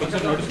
కొంచెం నోటీస్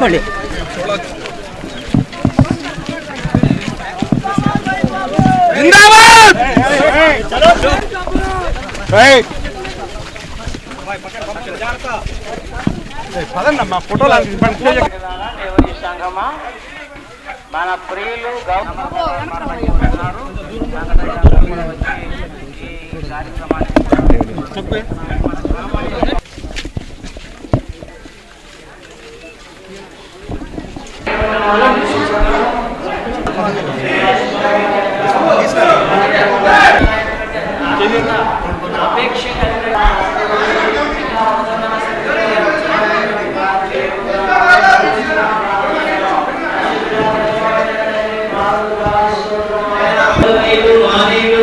తీసుకోండి. ఎవరి సంఘమా మన ప్రియులు ఐదు మానవులు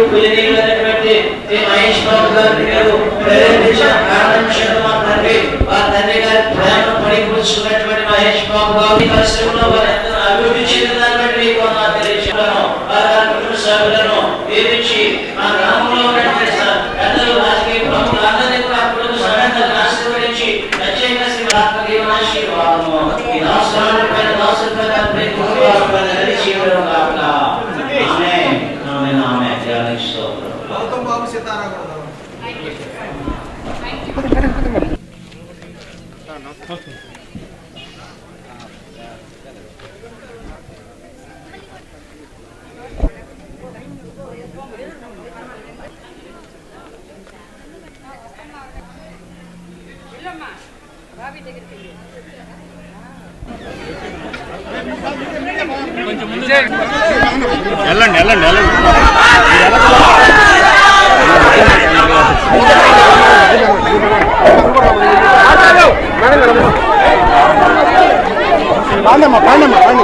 కులనీయులు అనేటువంటి ఈ మహేష్ బాబు గారి పేరు ప్రేరేపించిన ఈ పరిశ్రమలో వారు ఎంతో అభివృద్ధి చెందిన దాన్ని బట్టి మీకు వందనాలు తెలియజేస్తున్నాను వారి వారి కుటుంబ సభ్యులను దీవించి మా గ్రామంలో ఉన్నటువంటి పెద్దలు రాజకీయ ప్రముఖులు అందరినీ కూడా కుటుంబ సభ్యులను ఆశీర్వదించి ప్రత్యేకంగా శ్రీ మహాత్మ జీవన ఆశీర్వాదము ఈ దాసురాలు పైన పైన నిలిచి ఉండడం కాక దేవునికి వెళ్ళండి వెళ్ళండి వెళ్ళండి. పాండమ్మా పాండమ్మా పాండి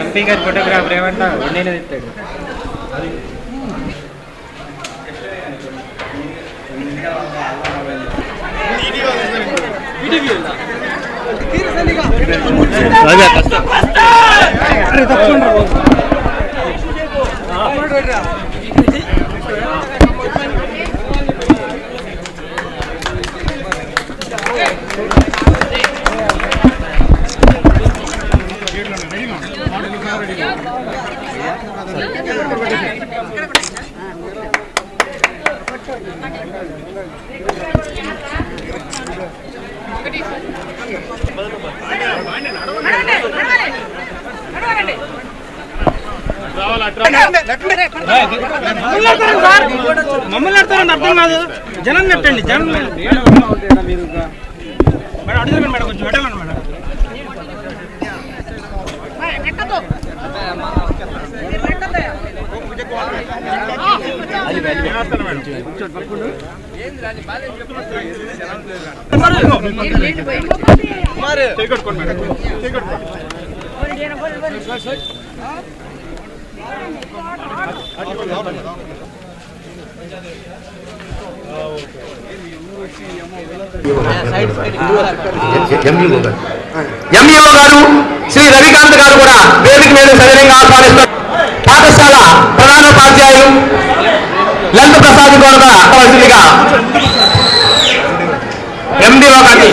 ఎంపీ గారి ఫోటోగ్రాఫర్ ఏమంట నేను ರಾಜಾ ಕಷ್ಟ మమ్మల్ని అర్థం అర్థం కాదు జనం నెట్టండి జనం మేడం. అడుగుతాను మేడం కొంచెం పెట్టాలండి మేడం ఎంఈఓ గారు ఎంఈఓ గారు శ్రీ రవికాంత్ గారు కూడా వేదిక మీద సవినయంగా ఆహ్వానిస్తారు. పాఠశాల ప్రధానోపాధ్యాయులు లలిత ప్రసాద్ కూడా కావాల్సిందిగా ఎండిఓ గారి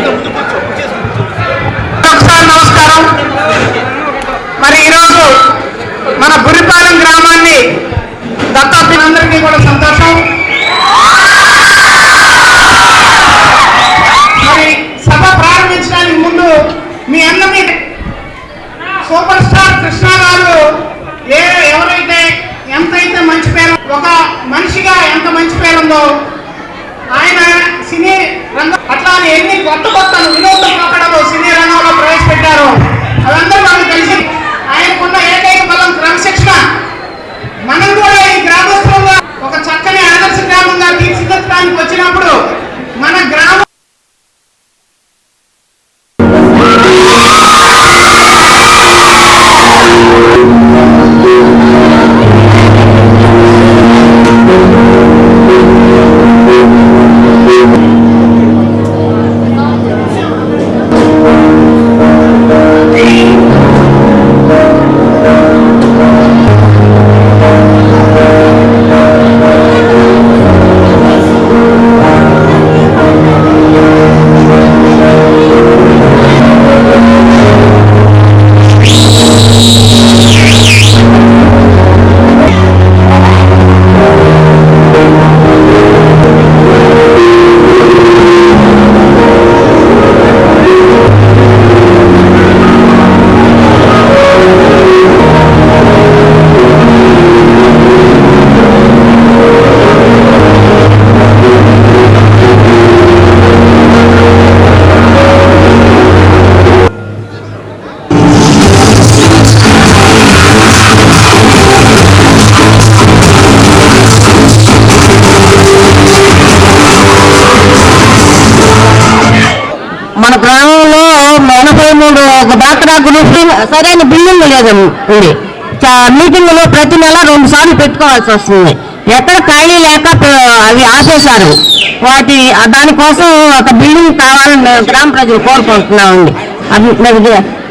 ఒకసారి నమస్కారం. మరి ఈరోజు మన బురిపాలెం గ్రామాన్ని దత్తాత్మలందరికీ కూడా సంతోషం. మరి సభ ప్రారంభించడానికి ముందు మీ అన్న మీద సూపర్ స్టార్ కృష్ణ గారు ఏ ఎవరైతే ఎంతైతే మంచి పేరు ఒక మనిషిగా ఎంత మంచి పేరుందో ఆయన సినీ రంగం అట్లా ఎన్ని కొత్త కొత్త వినోద పోకడలు సినీ రంగంలో ప్రవేశపెట్టారు అవందరూ వాళ్ళు తెలిసి మనం కూడా ఈ గ్రామోత్సవంలో ఒక చక్కని ఆదర్శ గ్రామంగా తీర్చిదిద్దడానికి వచ్చినప్పుడు మన గ్రామం వస్తుంది మీటింగులు ప్రతి నెల రెండు సార్లు పెట్టుకోవాల్సి వస్తుంది. ఎక్కడ ఖాళీ లేక అవి ఆపేశారు. వాటి దానికోసం ఒక బిల్డింగ్ కావాలని మేము గ్రామ ప్రజలు కోరుకుంటున్నామండి. అది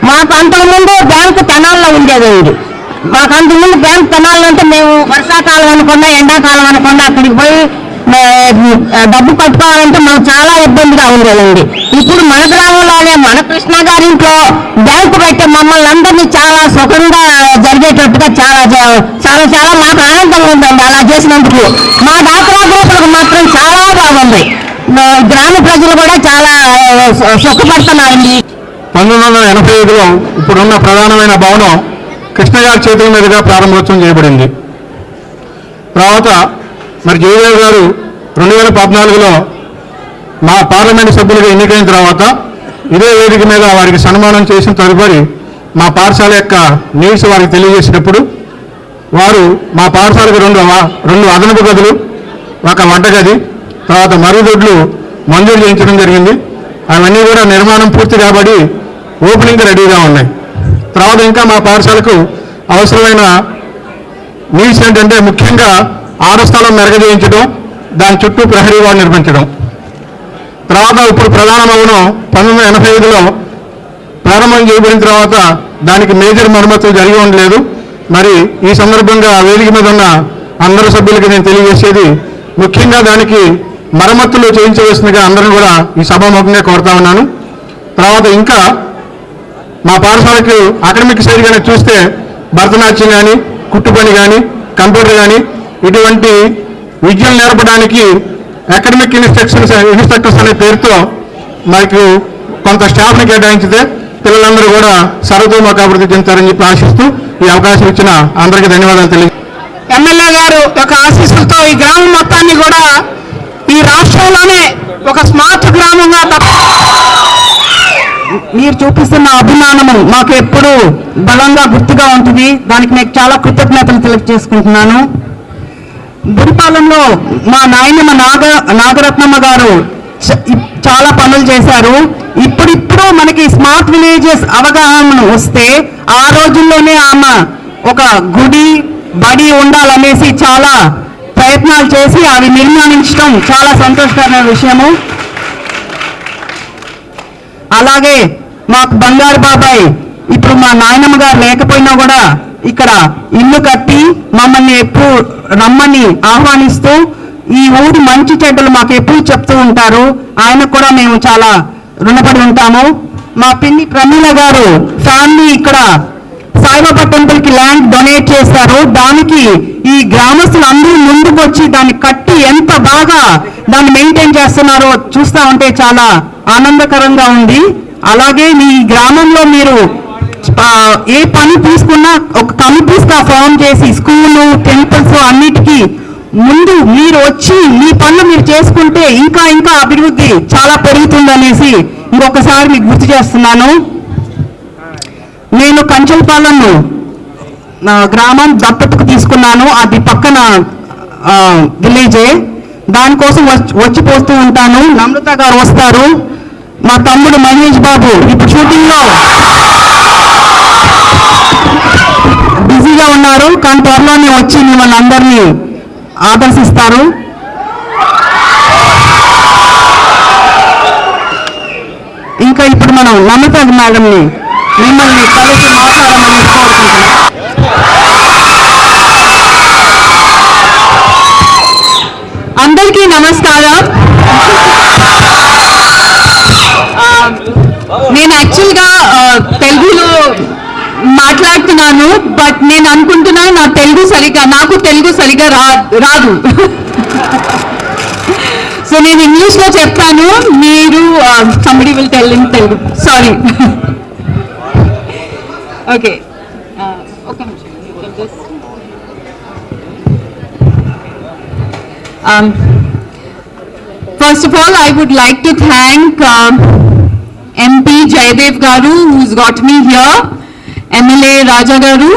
మాకు అంతకుముందు బ్యాంకు తెనాల్లో ఉండేదండి. మాకు అంతకుముందు బ్యాంకు తెనాలంటే అంటే మేము వర్షాకాలం అనకుండా ఎండాకాలం అనకుండా అక్కడికి పోయి డబ్బు కట్టుకోవాలంటే మనకు చాలా ఇబ్బందిగా కదండి. ఇప్పుడు మన గ్రామంలోనే మన కృష్ణ గారింట్లో బ్యాంకు పెట్టే మమ్మల్ని అందరినీ చాలా సుఖంగా జరిగేటట్టుగా చాలా చాలా చాలా మాకు ఆనందంగా ఉందండి అలా చేసినందుకు. మా డాక్రా గ్రూపులకు మాత్రం చాలా బాగుంది. గ్రామ ప్రజలు కూడా చాలా సుఖపడుతున్నారండి. పంతొమ్మిది వందల ఎనభై ఐదులో ఇప్పుడున్న ప్రధానమైన భవనం కృష్ణ గారి చేతుల మీదుగా ప్రారంభోత్సవం చేయబడింది. తర్వాత మరి జయదేవ్ గారు రెండు వేల పద్నాలుగులో మా పార్లమెంటు సభ్యులుగా ఎన్నికైన తర్వాత ఇదే వేదిక మీద వారికి సన్మానం చేసిన తదుపరి మా పాఠశాల యొక్క నీడ్స్ వారికి తెలియజేసినప్పుడు వారు మా పాఠశాలకు రెండు రెండు అదనపు గదులు ఒక వంటగది తర్వాత మరుగుదొడ్లు మంజూరు చేయించడం జరిగింది. అవన్నీ కూడా నిర్మాణం పూర్తి కాబడి ఓపెనింగ్ రెడీగా ఉన్నాయి. తర్వాత ఇంకా మా పాఠశాలకు అవసరమైన నీడ్స్ ఏంటంటే ముఖ్యంగా ఆట స్థలం మెరగజేయించడం దాని చుట్టూ ప్రహరీ వాడు నిర్మించడం. తర్వాత ఇప్పుడు ప్రధాన భవనం పంతొమ్మిది వందల ఎనభై ఐదులో ప్రారంభం చేయబడిన తర్వాత దానికి మేజర్ మరమ్మతులు జరిగి ఉండలేదు. మరి ఈ సందర్భంగా వేదిక మీద ఉన్న అందరు సభ్యులకి నేను తెలియజేసేది ముఖ్యంగా దానికి మరమ్మతులు చేయించవలసిందిగా అందరూ కూడా ఈ సభాముఖంగా కోరుతా ఉన్నాను. తర్వాత ఇంకా మా పాఠశాలకు అకాడమిక్ సైడ్ కానీ చూస్తే భరతనాట్యం కానీ కుట్టుపని కానీ కంప్యూటర్ కానీ ఇటువంటి విద్యను నేర్పడానికి అకాడమిక్ ఇన్స్ట్రక్షన్స్ ఇన్స్ట్రక్టర్స్ అనే పేరుతో మనకు కొంత స్టాఫ్ని కేటాయించితే పిల్లలందరూ కూడా సర్వతోముఖ అభివృద్ధి చెందుతారని చెప్పి ఆశిస్తూ ఈ అవకాశం ఇచ్చిన అందరికీ ధన్యవాదాలు తెలియ ఎమ్మెల్యే గారు యొక్క ఆశీస్సులతో ఈ గ్రామం మొత్తాన్ని కూడా ఈ రాష్ట్రంలోనే ఒక స్మార్ట్ గ్రామంగా తప్ప మీరు చూపిస్తున్న అభిమానము మాకు ఎప్పుడు బలంగా గుర్తుగా ఉంటుంది. దానికి నేను చాలా కృతజ్ఞతలు తెలియజేసుకుంటున్నాను. గురిపాలెంలో మా నాయనమ్మ నాగ నాగరత్నమ్మ గారు చాలా పనులు చేశారు. ఇప్పుడిప్పుడు మనకి స్మార్ట్ విలేజెస్ అవగాహన వస్తే ఆ రోజుల్లోనే ఆమె ఒక గుడి బడి ఉండాలనేసి చాలా ప్రయత్నాలు చేసి అవి నిర్మాణించడం చాలా సంతోషకరమైన విషయము. అలాగే మాకు బంగారు బాబాయ్ ఇప్పుడు మా నాయనమ్మ గారు లేకపోయినా కూడా ఇక్కడ ఇల్లు కట్టి మమ్మల్ని ఎప్పుడు రమ్మని ఆహ్వానిస్తూ ఈ ఊరి మంచి చెడ్డలు మాకు ఎప్పుడు చెప్తూ ఉంటారు ఆయన కూడా మేము చాలా రుణపడి ఉంటాము. మా పిన్ని ప్రమీల గారు ఫ్యామిలీ ఇక్కడ సాయిబాబా టెంపుల్కి ల్యాండ్ డొనేట్ చేస్తారు. దానికి ఈ గ్రామస్తులు అందరూ ముందుకు వచ్చి దాన్ని కట్టి ఎంత బాగా దాన్ని మెయింటైన్ చేస్తున్నారో చూస్తా ఉంటే చాలా ఆనందకరంగా ఉంది. అలాగే మీ గ్రామంలో మీరు ఏ పని తీసుకున్నా ఒక కమిటీస్గా ఫామ్ చేసి స్కూలు టెంపుల్స్ అన్నిటికీ ముందు మీరు వచ్చి మీ పనులు మీరు చేసుకుంటే ఇంకా ఇంకా అభివృద్ధి చాలా పెరుగుతుందనేసి ఇంకొకసారి మీకు గుర్తు చేస్తున్నాను. నేను కంచెలపాలను నా గ్రామం దత్తతకు తీసుకున్నాను. అది పక్కన విలేజే. దానికోసం వచ్చి పోస్తూ ఉంటాను. నమ్రత గారు వస్తారు. మా తమ్ముడు మహేష్ బాబు ఇప్పుడు షూటింగ్లో. బిజీగా ఉన్నారు. కానీ త్వరలోనే వచ్చి మిమ్మల్ని అందరినీ ఆదర్శిస్తారు. ఇంకా ఇప్పుడు మనం నమ్రత మేడంని మిమ్మల్ని కలిసి మాట్లాడమని కోరుకుంటున్నాం. అందరికీ నమస్కారం. నేను యాక్చువల్గా తెలుగులో మాట్లాడుతున్నాను బట్ నేను అనుకుంటున్నాను నా తెలుగు సరిగా నాకు తెలుగు సరిగా రా రాదు. సో నేను ఇంగ్లీష్లో చెప్తాను మీరు somebody will tell in Telugu. Sorry okay ఒక నిమిషం. You can just- Um, First of all, I would like to thank um, MP Jaidev Garu, who's got me here, MLA Raja Garu,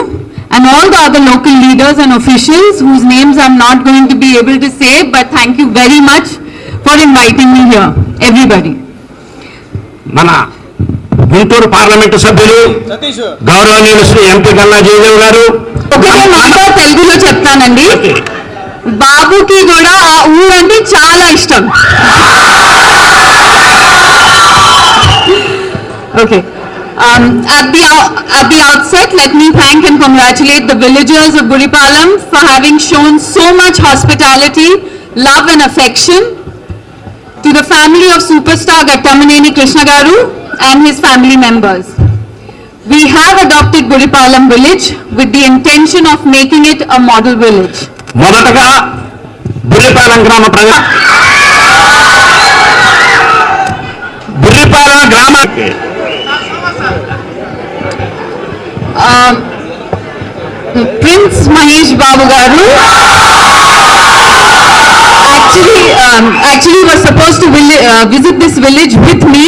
and all the other local leaders and officials whose names I'm not going to be able to say, but thank you very much for inviting me here, everybody. మన Guntur parliament సభ్యులు గౌరవనీయులు Shri MP Jayadev గారు ఒకటే మాట తెలుగులో చెప్తానండి బాబుకి కూడా ఆ ఊరంటే చాలా ఇష్టం Okay. Um, at the ou- at the outset, let me thank and congratulate the villagers of Guripalam for having shown so much hospitality, love and affection to the family of superstar Gattamaneni Krishna Garu and his family members. We have adopted Guripalam village with the intention of making it a model village. మొదటగా బుర్రిపాలెం గ్రామ ప్రజ was supposed to villi- uh, visit this village with me,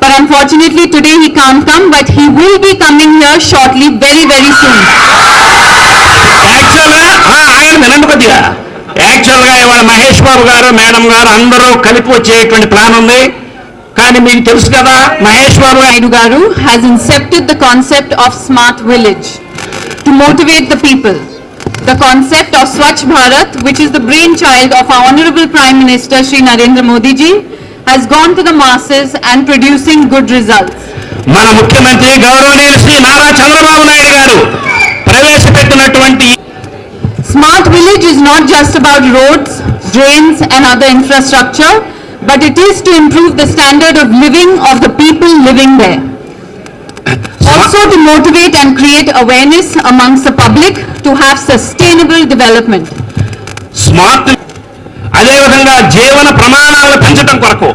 but unfortunately today he can't come, but he will be coming here shortly, very, very soon. యాక్చువల్గా ఆ, ఆయన వినండి కొద్దిగా యాక్చువల్గా ఇవాళ మహేష్ బాబు గారు మేడం గారు అందరూ కలిపి వచ్చేటువంటి ప్లాన్ ఉంది కానీ మీకు తెలుసు కదా మహేష్ బాబు గారు Naidu Garu has incepted the concept of smart village to motivate the people. The concept of Swachh Bharat, which is the brainchild of our Honorable Prime Minister Shri Narendra Modi ji, has gone to the masses and producing good results. మన ముఖ్యమంత్రి గౌరవనీయులు శ్రీ నారా చంద్రబాబు నాయుడు గారు ప్రవేశపెట్టినటువంటి Smart village is not just about roads, drains and other infrastructure, but it is to improve the standard of living of the people living there. Also to motivate and create awareness amongst the public to have sustainable development. Smart అదేవిధంగా జీవన ప్రమాణాలను పెంచడం కొరకు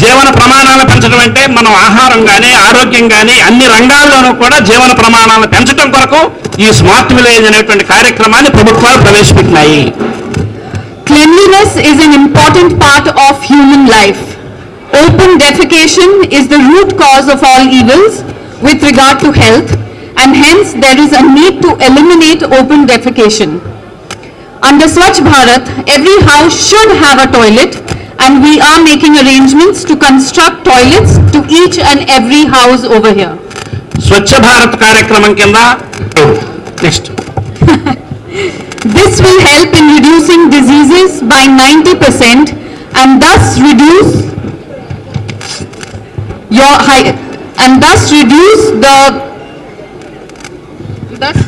జీవన ప్రమాణాలను పెంచడం అంటే మనం ఆహారం కానీ ఆరోగ్యం కానీ అన్ని రంగాల్లోనూ కూడా జీవన ప్రమాణాలను పెంచడం కొరకు ఈ స్మార్ట్ విలేజ్ అనేటువంటి కార్యక్రమాన్ని ప్రభుత్వాలు ప్రవేశపెట్టినాయి Cleanliness is an important part of human life. Open defecation is the root cause of all evils with regard to health and hence there is a need to eliminate open defecation. Under Swachh Bharat, every house should have a toilet and we are making arrangements to construct toilets to each and every house over here. Swachh Bharat Karyakramam Kendra. Next. this will help in reducing diseases by 90% and thus reduce your high and thus reduce the, thus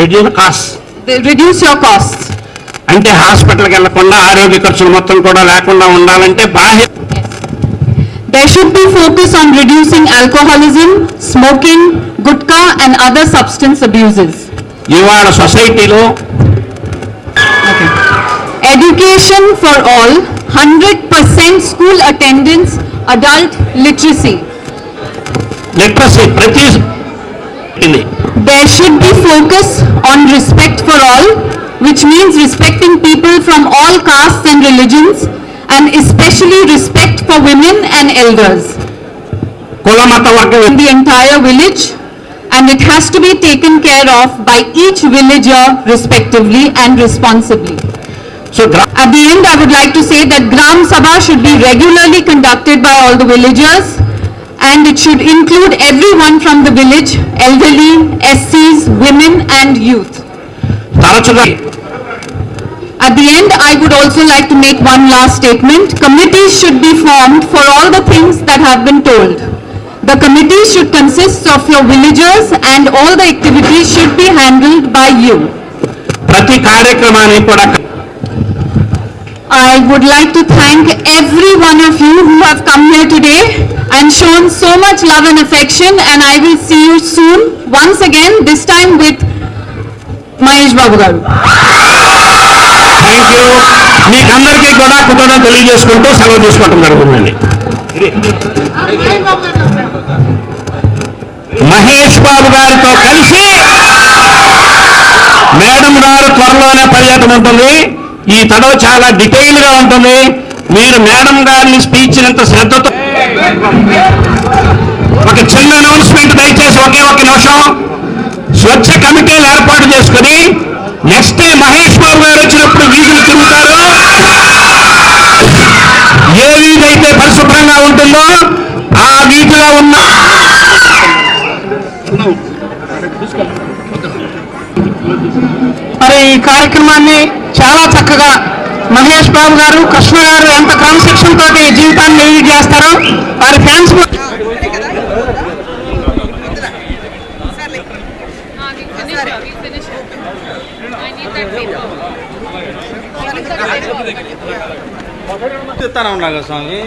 reduce cost the- reduce your costs. అంటే హాస్పిటల్కి వెళ్ళకుండా ఆరోగ్య ఖర్చులు మొత్తం కూడా లేకుండా ఉండాలంటే బాహ్య There should be focus on reducing alcoholism, smoking, gutka and other substance abuses. ఇవాళ సొసైటీలో Education for all, 100% school attendance, adult literacy. Literacy, There should be focus on respect for all, which means respecting people from all castes and religions, and especially respect for women and elders. In the entire village, and it has to be taken care of by each villager respectively and responsibly. So gram- At the end, I would like to say that Gram Sabha should be regularly conducted by all the villagers and it should include everyone from the village, elderly, SCs, women and youth. తరచుగా At the end, I would also like to make one last statement. Committees should be formed for all the things that have been told. The committee should consist of your villagers and all the activities should be handled by you. ప్రతి కార్యక్రమాన్ని కూడా I would like to thank every one of you who have come here today and shown so much love and affection and I will see you soon once again, this time with Mahesh Babu Garu. Thank you మీకందరికీ కూడా కృతజ్ఞత తెలియజేసుకుంటూ సెలవు తీసుకోవటం జరుగుతుందండి మహేష్ బాబు గారితో కలిసి madam గారు త్వరలోనే పర్యటన ఉంటుంది ఈ తడవ చాలా డీటెయిల్గా ఉంటుంది. మీరు మేడం గారిని స్పీచ్ ఎంత శ్రద్ధతో ఒక చిన్న అనౌన్స్మెంట్ దయచేసి ఒకే ఒక నిమిషం. స్వచ్ఛ కమిటీలు ఏర్పాటు చేసుకుని నెక్స్ట్ డే మహేష్ బాబు గారు వచ్చినప్పుడు వీధులు తిరుగుతారు. ఏ వీధి అయితే పరిశుభ్రంగా ఉంటుందో ఆ వీధిలో ఉన్న మరి ఈ కార్యక్రమాన్ని చాలా చక్కగా మహేష్ బాబు గారు కృష్ణ గారు ఎంత క్రమశిక్షణ తోటి జీవితాన్ని లీడ్ చేస్తారో వారి ఫ్యాన్స్ చెప్తానే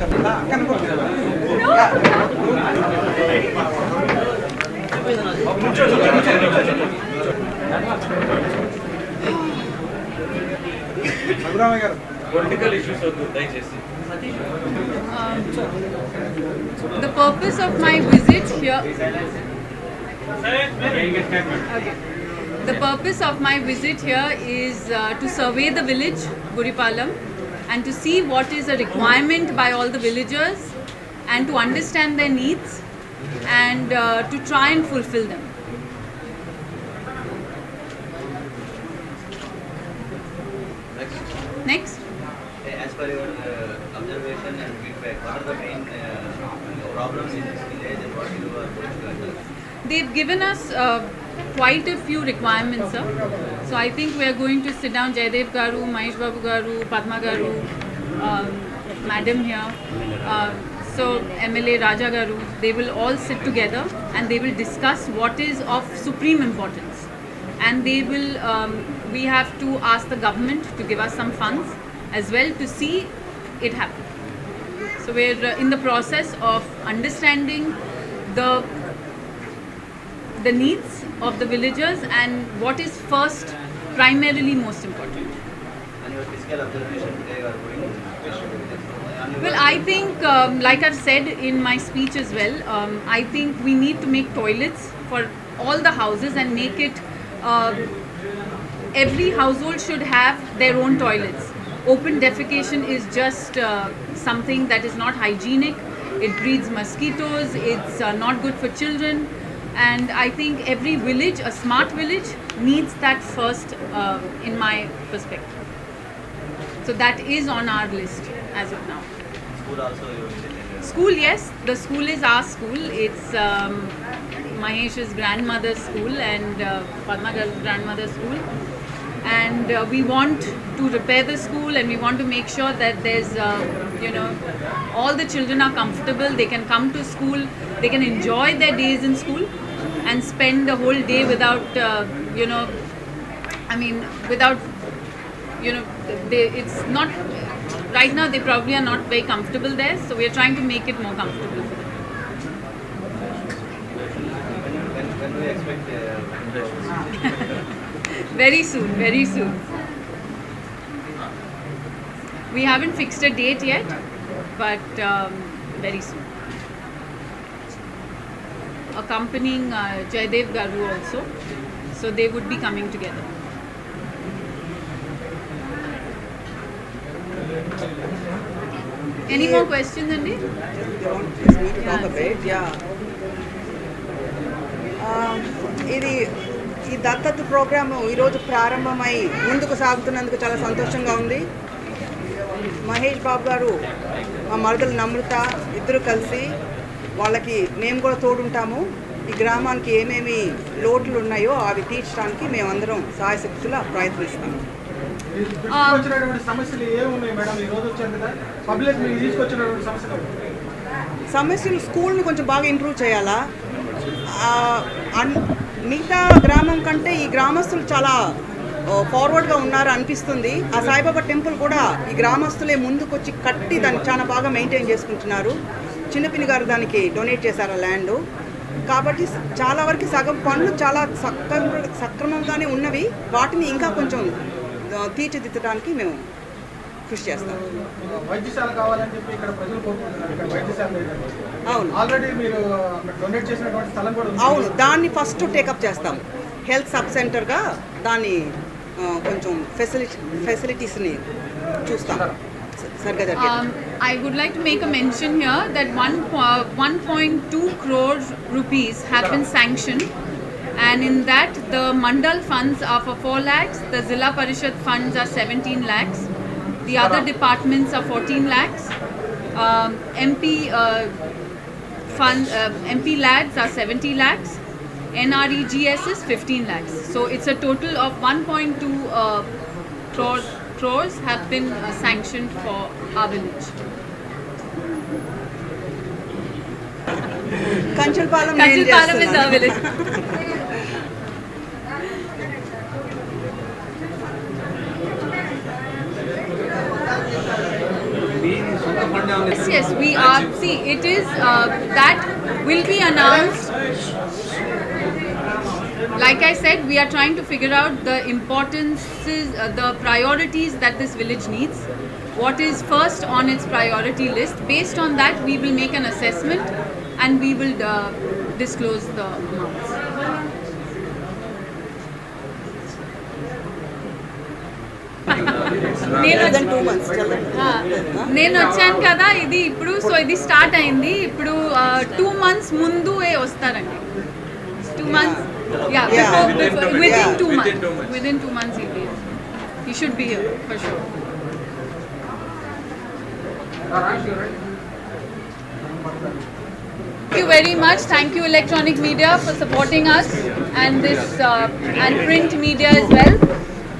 ఉన్నా కదా స్వామి The purpose of my visit here. Okay. The purpose of my visit here is uh, to survey the village, Guripalam, and to see what is a requirement by all the villagers and to understand their needs and uh, to try and fulfill them. Next. As per your uh, observation and feedback, what are the main uh, problems in this village and what you are going to address? They've given us uh, quite a few requirements, sir. So I think we are going to sit down, Jaidev Garu, Mahesh Babu Garu, Padma Garu, um, Madam here. Uh, so MLA Raja Garu, they will all sit together and they will discuss what is of supreme importance. And they will, um, we have to ask the government to give us some funds as well to see it happen. So we're uh, in the process of understanding the the needs of the villagers and what is first primarily most important. Well, I think, um, like I've said in my speech as well, um, I think we need to make toilets for all the houses and make it. Uh, every household should have their own toilets. Open defecation is just uh, something that is not hygienic. It breeds mosquitoes. It's uh, not good for children. And I think every village, a smart village, needs that first, uh, in my perspective. So that is on our list as of now. school also. School, yes, the school is our school. It's um, Mahesh's grandmother's school and uh, Padma Gar's grandmother's school. And uh, we want to repair the school and we want to make sure that there's, uh, you know, all the children are comfortable. They can come to school, they can enjoy their days in school and spend the whole day without uh, you know i mean without you know they it's not right now they probably are not very comfortable there so we are trying to make it more comfortable. For them when, do expect uh, very soon very soon. We haven't fixed a date yet but um, very soon. Accompanying uh, Jaydev Garu also, so they would be coming together. Any more questions, Andy? talk a bit, yeah. ఇది ఈ దత్తత programme ఈరోజు ప్రారంభమై ముందుకు సాగుతున్నందుకు చాలా సంతోషంగా ఉంది మహేష్ బాబు గారు మా మరదలు నమ్రత ఇద్దరు కలిసి వాళ్ళకి మేము కూడా తోడుంటాము. ఈ గ్రామానికి ఏమేమి లోట్లు ఉన్నాయో అవి తీర్చడానికి మేమందరం సాయశక్తులా ప్రయత్నిస్తాము. సమస్యలు స్కూల్ని కొంచెం బాగా ఇంప్రూవ్ చేయాలా? మిగతా గ్రామం కంటే ఈ గ్రామస్తులు చాలా ఫార్వర్డ్గా ఉన్నారు అనిపిస్తుంది. ఆ సాయిబాబా టెంపుల్ కూడా ఈ గ్రామస్తులే ముందుకొచ్చి కట్టి దాన్ని చాలా బాగా మెయింటైన్ చేసుకుంటున్నారు. చిన్నపిన్ని గారు దానికి డొనేట్ చేశారు ఆ ల్యాండ్. కాబట్టి చాలా వరకు సగం పనులు చాలా సక్రమ సక్రమంగానే ఉన్నవి. వాటిని ఇంకా కొంచెం తీర్చిదిద్దడానికి మేము కృషి చేస్తాం. వైద్యశాల కావాలని చెప్పి ఇక్కడ ప్రజలు కోరుకుంటున్నారు. ఇక్కడ వైద్యశాల లేదని. అవును. ఆల్రెడీ మీరు అక్కడ డొనేట్ చేసినటువంటి స్థలం కూడా ఉంది. అవును. దాన్ని ఫస్ట్ టేకప్ చేస్తాం. హెల్త్ సబ్ సెంటర్గా దాన్ని కొంచెం ఫెసిలిటీ ఫెసిలిటీస్ని చూస్తాం. Um, I would like to make a mention here that one po- 1.2 crore rupees have been sanctioned, and in that the mandal funds are for 4 lakhs, the Zilla Parishad funds are 17 lakhs, the other departments are 14 lakhs, um, MP uh, fund uh, MP lads are 70 lakhs, NREGS is 15 lakhs. So it's a total of 1.2 uh, crores have been sanctioned for our village. Kanchalpalam, Kanchalpalam is our village. Yes, yes, we are. See, it is uh, that will be announced Like I said, we are trying to figure out the importances, uh, the priorities that this village needs. What is first on its priority list? Based on that, we will make an assessment and we will uh, disclose the amounts. నేను వచ్చాను కదా ఇది ఇప్పుడు so ఇది start అయింది ఇప్పుడు two months ముందు వస్తారండి two months Yeah, Yeah. before, Within two Yeah. Within two months, within two months he'll be here. He should be here, for sure. Thank you very much. Thank you Electronic Media for supporting us and this uh, and print media as well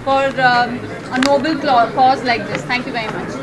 for um, a noble cause like this. Thank you very much.